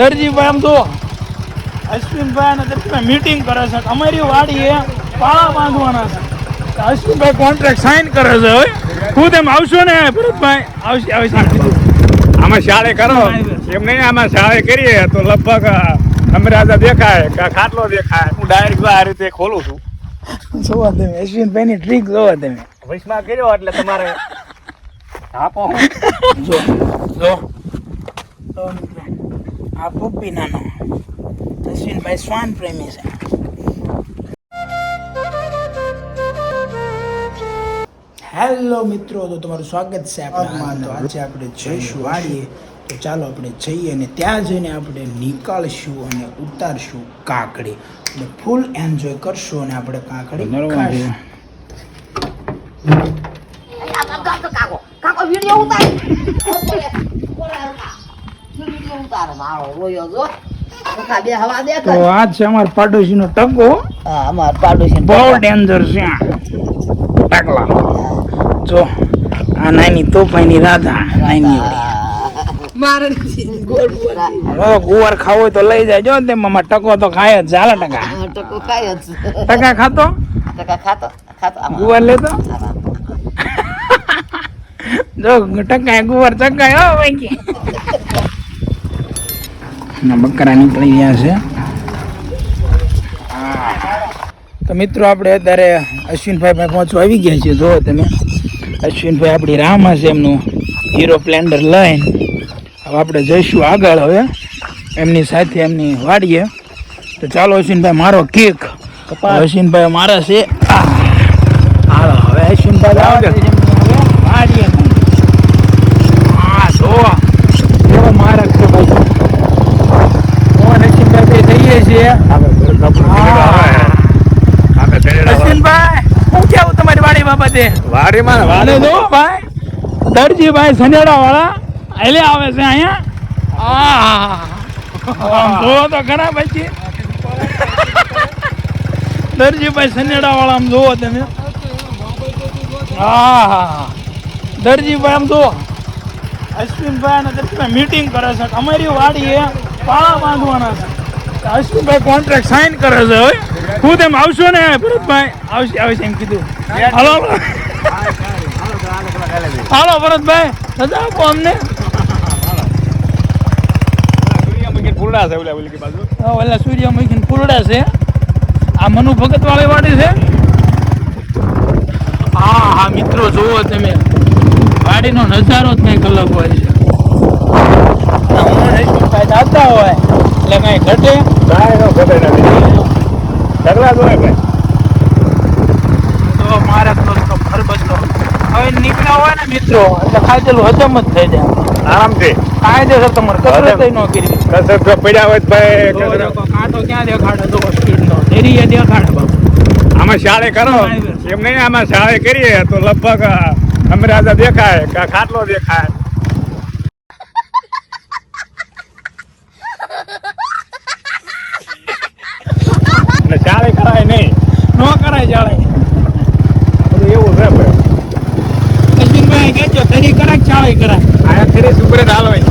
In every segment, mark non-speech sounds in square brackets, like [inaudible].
દરજીભાઈ આમ જો અશ્વિનભાઈ અને દરજીભાઈ મીટિંગ કરે છે. અમારી વાડીએ પાળા બાંધવાના છે. અશ્વિનભાઈ કોન્ટ્રાક્ટ સાઇન કરે છે હવે હું તેમ આવશો ને ભરતભાઈ? આવશે આવશે. આમાં શાળે કરો. એમ નહીં આમાં શાળે કરીએ તો લગભગ અમરાજા દેખાય કે ખાટલો દેખાય. હું ડાયરેક્ટ આ રીતે ખોલું છું. જોવા તમે અશ્વિનભાઈની ટ્રીક જોવા તમે વૈશમાં કર્યો એટલે તમારે [laughs] આપો. જો જો. જો મિત્રો આ પપ્પી નાનો અશ્વિનભાઈ શ્વાન પ્રેમી છે. હેલો મિત્રો તો તમારું સ્વાગત છે આપણા તો આજે આપણે જઈશું વાળીએ તો ચાલો આપણે જઈએ અને ત્યાં જઈને આપણે નીકળશું અને ઉતારશું કાકડી. એટલે ફૂલ એન્જોય કરશું અને આપણે કાકડી ખાશું કાકો કાકો વીડિયો ઉતાર વીડિયો ઉતાર મારો રોયો જો પંખા બે હવા દે તો આ છે અમારા પાડોશીનો ટકો. હા અમાર પાડોશી બહુ ડેન્જર છે જો આ નાની રાધા નાની ગુવાર ખાવો હોય તો લઈ જાય. તે મામા ટકો તો ખાય જ ચાલે ટકા. ટકો ખાય જ ટકા ખાતો? ટકા ખાતો? ખાતો ગુવાર લેતો? જો ટકા ગુવાર ચકાય હો ભાઈ બકરા નીકળી ગયા છે. તો મિત્રો, આપણે અત્યારે અશ્વિનભાઈ પાસે પહોંચવા આવી ગયા છીએ. જુઓ તમે, અશ્વિનભાઈ આપણી રામા છે એમનું હીરો સ્પ્લેન્ડર લઈને હવે આપણે જઈશું આગળ હવે, એમની સાથે એમની વાડીએ. તો ચાલો અશ્વિનભાઈ, મારો કેક અશ્વિનભાઈ મારા છે. હાલો, હવે અશ્વિનભાઈ આવે છે એમની હવે વાડીએ હા જો એવો મારા છે ભાઈ હું અશ્વિનભાઈ બે જઈએ છીએ અશ્વિનભાઈ હું કેવું તમારી વાડી બાબતે જો ભાઈ દરજીભાઈ સનેડા વાળા એટલે આવે છે અહીંયા. આમ જોવો તો ખરા પછી. દરજીભાઈ સનેડા વાળા આમ જોવો તમે. હા દરજીભાઈ આમ જુઓ. અશ્વિનભાઈ અને દરજીભાઈ મીટિંગ કરે છે. અમારી વાડીએ પાળા બાંધવાના છે. અશ્વિનભાઈ કોન્ટ્રાક્ટ સાઇન કરે છે હવે હું તેમ આવશો ને ભરતભાઈ? આવશે આવશે એમ કીધું. હાલો. હાલો. ભરતભાઈ રજા આપો અમને. ફૂલડા છે ઓલા બાજુ હા, ઓલા સૂર્યમુખી ફૂલડા છે. આ મનુ ભગત વાડી છે. હા હા મિત્રો જુઓ તમે. વાડીનો નજારો જ કંઈક અલગ હોય છે. આ ઉંમર હોય એટલે કઈ ઘટે તો મારે તો તો ખરબચલો નીકળ્યા હોય ને મિત્રો એટલે ખાધેલું હજમ જ થઈ જાય. આરામથી. કાયદેસર તમારે કસરત ન કરી કસરત જો પડ્યા હોય તો ભાઈ કાંટો ક્યાં દેખાડે? તો સ્પીડનો ડેરીએ દેખાડે બાપુ. આમાં શાળે કરો. એમ નહીં આમાં શાળે કરીએ તો લગભગ અમરાજા દેખાય કે ખાટલો દેખાય. [laughs] શાળે કરાય નહીં. ન કરાય જાળે બધું એવું છે ભાઈ કહેજો તરી કરાય ચાળે કરે આયા ફરી સુપરે હાલ હોય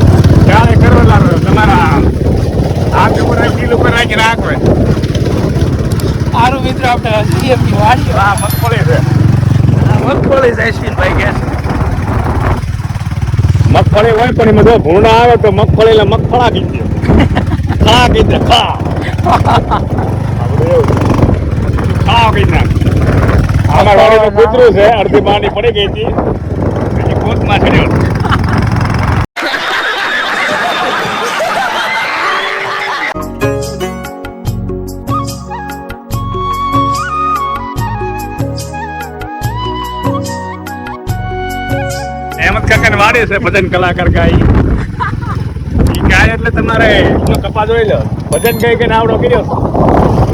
ચાળે કરો લાવો તમારા હાથ ઉપર કિલો ઉપર રાખી રાખો સારું મિત્ર આપણે સીએમની વાડી હા મગફળી છે. મગફળી છે અશ્વિનભાઈ કે મગફળી હોય પણ એમાં જો ભૂંડા આવે તો મગફળી એટલે મગફળા કીધી. ખા કીધે ખા. આ. ખાઓ કઈ નાખ અમારા વાડીનું કૂતરું છે અડધી પાણી પડી ગઈ હતી. કોતમાં ચડ્યો અહેમદ કાકાની છે ભજન કલાકાર ગાય ગાય એટલે તમારે કપા જોઈ લો. ભજન ગાય કે આવડો કર્યો?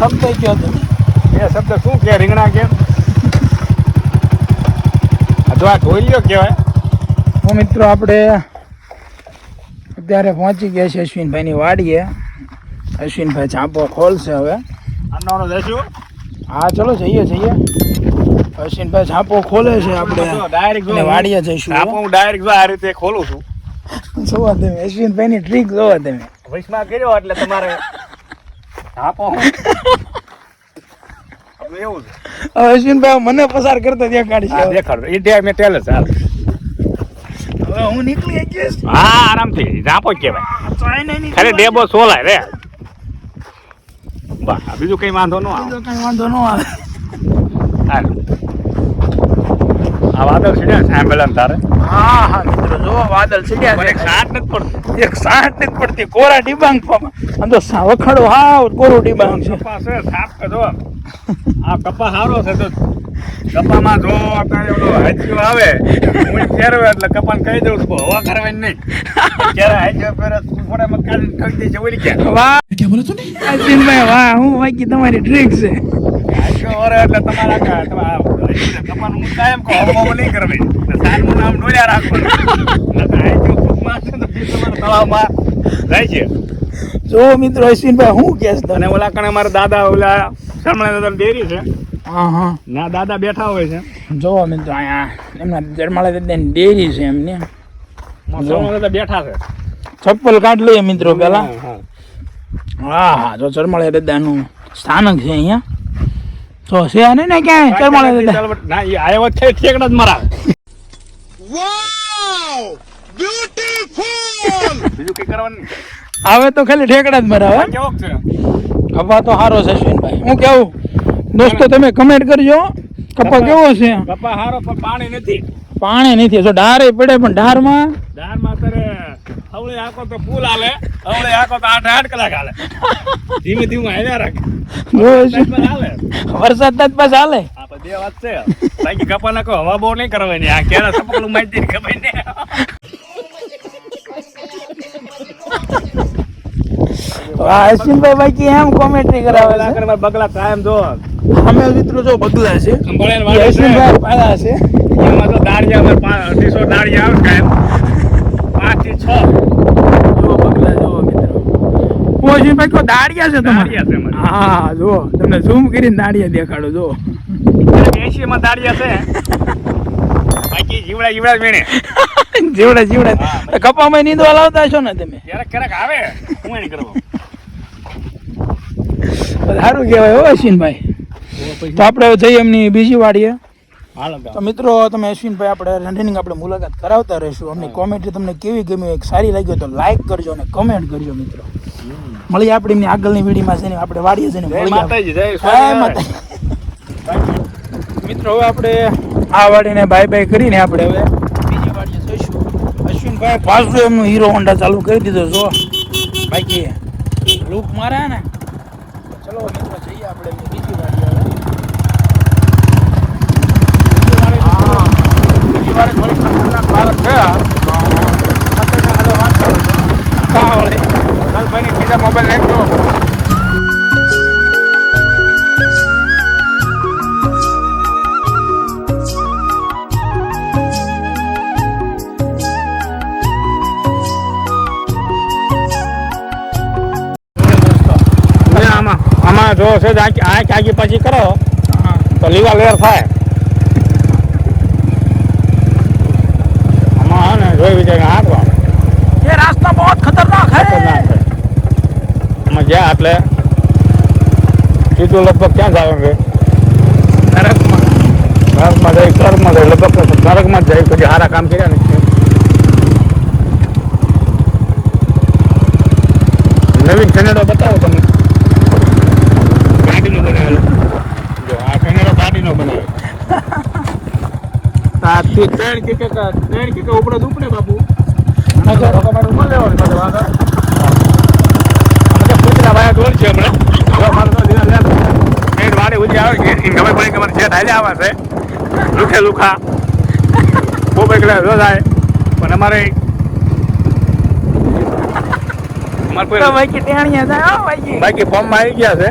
શબ્દ કયો હતો? એ શબ્દ શું કે રીંગણા કે અથવા ઢોલિયો કહેવાય. હું મિત્રો આપણે અત્યારે પહોંચી ગયા છે અશ્વિનભાઈની વાડીએ. અશ્વિનભાઈ ચાંપો ખોલશે હવે. આનો જઈશું હા ચલો જઈએ જઈએ. અશ્વિનભાઈ ચાંપો ખોલે છે આપણે. ડાયરેક્ટ વાડીએ જઈશું આપો હું ડાયરેક્ટ જો આ રીતે ખોલું છું. જોવા તમે અશ્વિનભાઈની ટ્રીક જોવા તમે વૈષ્ણવ કર્યો એટલે તમારે આપો આપણે એવું છે. હવે અશ્વિનભાઈ મને પસાર કરતા હા કાઢી દેખાડો. એ મેં ટેલ ચાલ હવે હું નીકળી ગઈશ હા આરામથી. જાપો કહેવાય. ખાલી ડેબો સોલાય રે. બા બીજું કઈ વાંધો ન આવે. કઈ વાંધો ન આવે. હાલ. આ વાદળ છે ને સાંભળે તારે હા હા મિત્રો જો વાદળ સીડ્યા પણ એક સાત નથી પડતી. એક સાઠ નથી પડતી. કોરા ડિબાંગ આમ તો વખડો હાવ કોરો ડિબાંગ છે. કપાસ છે સાફ કરો આ કપા સારો છે તો કપામાં જો અત્યારે ઓલો હાચ્યું આવે હું ફેરવે એટલે કપાને કહી દઉં છું હવા કરવાની નહીં. ક્યારે હાચ્યો ફેરે ફોડામાં કાઢીને ઠોકી દે છે ઓલી ક્યાં વાહ. ક્યાં બોલો તું અશ્વિનભાઈ વાહ હું વાકી તમારી ટ્રીક છે. હાચ્યો વરે એટલે તમારા કા તમારા હું કાયમ કહું નહીં કરવી. સારનું નામ ડોલ્યા રાખવાનું. જો મિત્રો અશ્વિનભાઈ હું કેસ અને તને ઓલા કણે મારા દાદા ઓલા શરમણા દાદા ડેરી છે. હા હા. ના દાદા બેઠા હોય છે. જોવો મિત્રો અહીંયા એમના જરમાળા દાદા ડેરી છે એમને. શરમણા દાદા બેઠા છે. ચપ્પલ કાઢ લઈએ મિત્રો પેલા હા, હા જો ચરમાળા દાદાનું સ્થાનક છે અહીંયા. તો છે ને ને ક્યાં ચાલ મળે ના એ આવ્યો છે ઠેકડા જ મરાવે [laughs] બીજું કઈ કરવાનું. આવે તો ખાલી ઠેકડા જ મરાવે આ છે? કપા તો સારો છે અશ્વિનભાઈ હું કેવું? દોસ્તો તમે કમેન્ટ કરજો. કપા કેવો છે? કપા હારો પણ પાણી નથી. પાણી નથી. જો ડારે પડે પણ ઢારમાં દારમાં હવળે આખો તો ફૂલ હાલે. હવળે આખો તો આઠ આઠ કલાક આલે ધીમે ધીમે હાલ્યા રાખે. વરસાદ જ પાછા હાલે. બે વાત છે. બાકી કપા નાખો હવા બહુ નહીં કરવાની. આ ક્યારે સપકલું માહિતી ખબર નહીં. વાહ બાકી એમ કોમેન્ટ્રી કરાવે છે? બગલા કાયમ જો. અમે મિત્રો જો બગલા છે. સંભાળે છે. પાડા છે. એમાં તો દાળિયા અઢીસો દાળિયા આવે કાયમ પાંચથી છ. જો બગલા જો મિત્રો. અશ્વિનભાઈ કહો દાડિયા છે તમારે? દાળિયા છે. હા જો તમને ઝૂમ કરીને દાડિયા દેખાડો જો એસી માં દાળિયા છે. બાકી જીવડા જીવડા જીવડા જીવડા. કપામાં નીંદો લાવતા છો ને તમે? ક્યારેક ક્યારેક આવે હું એને કરવો. સારું કહેવાય હો અશ્વિનભાઈ. તો આપણે જઈએ એમની બીજી વાડીએ. તો મિત્રો તમે અશ્વિનભાઈ આપણે રનિંગ આપણે મુલાકાત કરાવતા રહીશું. અમની કોમેન્ટ્રી તમને કેવી ગમી એક સારી લાગી હોય તો લાઈક કરજો અને કમેન્ટ કરજો મિત્રો. મળીએ આપણે એમની આગળની વિડીયોમાં જઈને આપણે વાડીએ જઈને મિત્રો હવે આપણે આ વાડીને બાય બાય કરીને આપણે હવે બીજી વાડીએ જઈશું. અશ્વિનભાઈ પાછું એમનું હીરો હોન્ડા ચાલુ કરી દીધો જો. બાકી લૂપ મારે ને. ચલો મિત્રો જઈએ આપણે બીજી વાડીએ હવે હા, બીજી થોડી ખતરનાક બાળક મોબાઈલ નાખજો આમાં આમાં જો છે આંખ આંખ આગી પાછી કરો તો લીવા લેર થાય આમાં હા ને જોઈ વિચાર હાંકવા ये रास्ता बहुत खतरनाक है ખતરનાક છે આમાં જ્યાં એટલે સીધું લગભગ ક્યાં જાય છે નરકમાં નરકમાં જાય સ્વર્ગમાં જાય લગભગ નરકમાં જ જાય પછી સારા કામ કર્યા ને નવીન કનેડો બતાવો તમે તે ત્રણ કે ત્રણ કે ઉપડે ઉપડે બાપુ. નગર તમારે લેવાનું પાછું આગળ. આમાં જે કૂતરા વાયા દોર છે હમણાં. વાડી ઉજી આવે કે ખબર પડી કે મારે જેઠ આવે છે. લુખે લુખા. બહુ એકલા જો જાય પણ અમારે ભાઈ થાય બાકી ફોર્મમાં આવી ગયા છે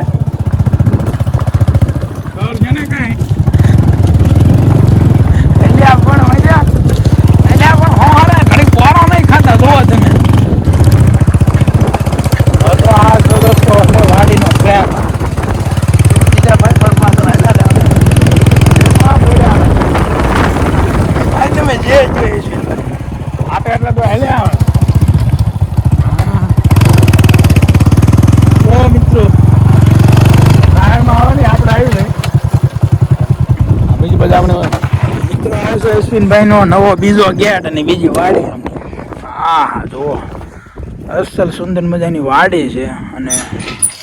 ઘર છે ને કાંઈ એટલે પણ મજા એટલે પણ હોરે ઘડી પોરો નહીં ખાતા જોવો તમે મિત્રો અશ્વિનભાઈનો નવો બીજો ગેટ અને બીજી વાડી. હા જુઓ. અસલ સુંદર મજાની વાડી છે અને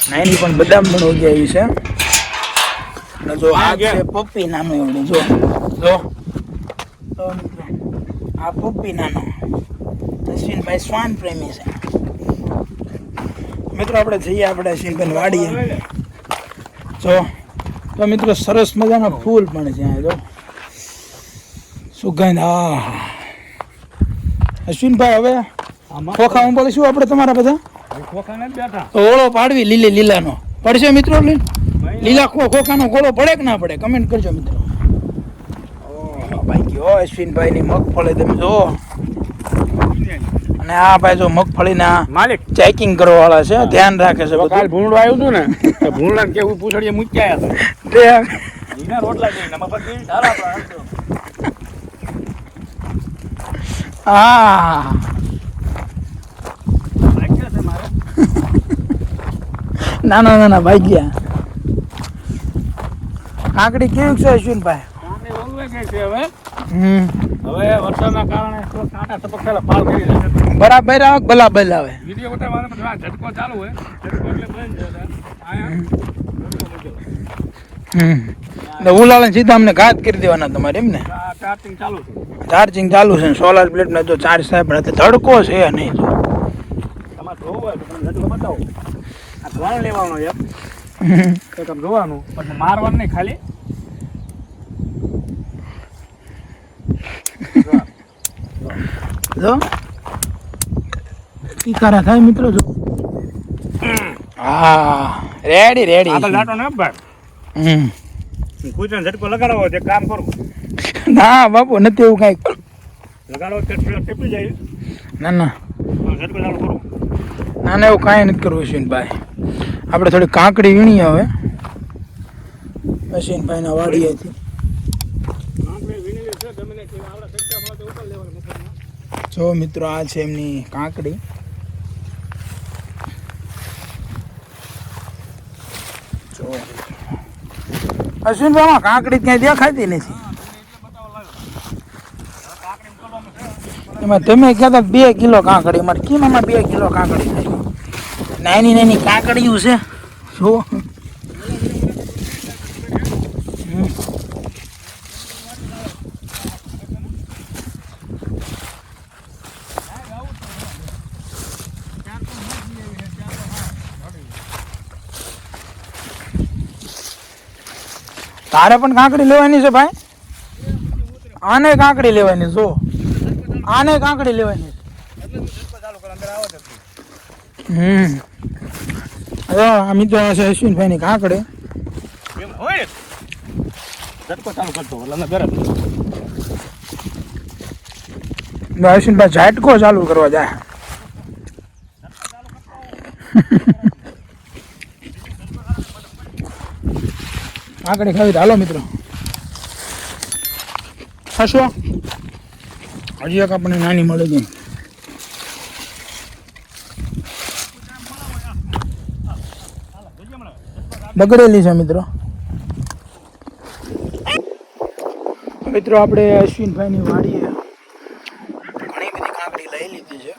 નાની પણ બદામ પણ ઉગી આવી છે. અને જો આ છે પપ્પી નાનો એવડે જો જો. તો મિત્રો આ પપ્પી નાનો. અશ્વિનભાઈ શ્વાન પ્રેમી છે. મિત્રો આપણે જઈએ આપણે અશ્વિનભાઈ વાડીએ. જો. તો મિત્રો સરસ મજાના ફૂલ પણ છે અહીંયા જો. સુગંધ હા. અશ્વિનભાઈ હવે ખોખા હું બોલીશું આપણે તમારા બધા? ઓળો પાડવી લીલે લીલાનો. પડશે મિત્રો લીલા? ખોખાનો ગોળો પડે કે ના પડે? કમેન્ટ કરજો મિત્રો. ભાઈ કયો અશ્વિનભાઈની મગફળી તમે જો અને આ ભાઈ જો મગફળીના માલિક. ચેકિંગ કરવા વાળા છે ધ્યાન રાખે છે કાલ આવ્યું હતું ને [laughs] તો કેવું પૂછડીએ મૂક્યા હતા. રોટલા જોઈને એમાં પછી સારા આપણા હાલતો. હા. ના છે મારે. ના ભાઈ? ગયા કાકડી કેવી છે અશ્વિનભાઈ હવે હમ. હવે વરસાદના કારણે કાંટા ટપકેલા પાલ કરી રહ્યા બરાબર આવે. ભલા ભલા આવે વીડિયો બતાવવાનો ઝટકો ચાલુ હોય. ઝટકો એટલે બંધ આયા. ઉલાળે સીધા અમને ઘાત કરી દેવાના તમારે એમ ને? ચાર્જિંગ ચાલુ છે. ચાર્જિંગ ચાલુ છે. સોલાર પ્લેટમાં જો ચાર્જ થાય પણ તડકો છે નહીં. જો. તમારે જોવું હોય તો તમે ઝટકો બતાવો. આ ધોરણ લેવાનો એમ. તો તમે જોવાનું પણ મારવાનું નહીં ખાલી. જો. ટીકારા થાય મિત્રો જો. હા રેડી રેડી આગળ લાટો ને ભાઈ. હમ. કૂતરાને ઝટકો લગાડવો છે કામ કરું. ના બાપુ નથી એવું કાંઈ લગાડો તો જાય. ના ના. ના ના એવું કાંઈ નથી કરવું અશ્વિનભાઈ. આપણે થોડી કાંકડી વીણી હવે. અશ્વિનભાઈના વાડીએથી. જો મિત્રો આ છે એમની કાંકડી. જો. અશ્વિનભાઈ આમાં કાંકડી ક્યાંય દેખાતી નથી. એમાં તમે કહેતા બે કિલો કાંકડી. મારે કેમ એમાં બે કિલો કાંકડી થાય નાની નાની કાંકડીયું છે. જો તારે પણ કાંકડી લેવાની છે ભાઈ? આને કાંકડી લેવાની જો આને કાંકડી લેવાની હમ. આ મિત્રો છે અશ્વિનભાઈની કાંકડી. અશ્વિનભાઈ ઝાટકો ચાલુ કરવા જાય. કાંકડી ખાવી હાલો મિત્રો. હશો? હજી એક આપણને નાની મળે છે બગડેલી છે મિત્રો. મિત્રો, આપણે અશ્વિનભાઈની વાડીએ ઘણી બધી કાંકડી લઈ લીધી છે.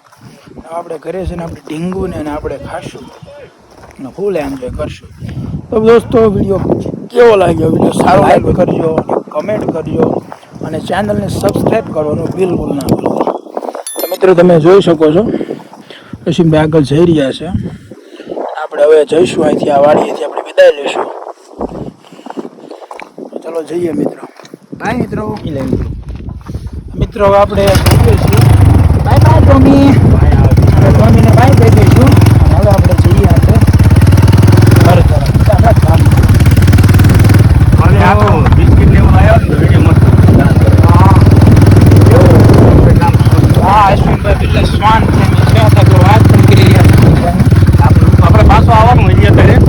આપણે ઘરે છે ને આપણે ઢીંગું ને આપણે ખાશું અને ફૂલ એન્જોય કરશું. તો દોસ્તો, વીડિયો કેવો લાગ્યો? વીડિયો સારો લાઈક કરજો કમેન્ટ કરજો. અને ચેનલને સબસ્ક્રાઈબ કરવાનું બિલકુલ ના ભૂલતા તો મિત્રો તમે જોઈ શકો છો અશ્વિનભાઈ આગળ જઈ રહ્યા છે. આપણે હવે જઈશું અહીંથી આ વાડીએથી આપણે વિદાય લઈશું. ચલો જઈએ મિત્રો. બાય મિત્રો. મિત્રો હવે આપણે જઈએ છીએ. બાય બાય ટોમી ટોમીને બાય કહી દઈશું. હવે આપણે સાહેબ એટલે શ્વાન છે વાત પણ કરી આપણે પાછો આવવાનું અહીંયા ત્યારે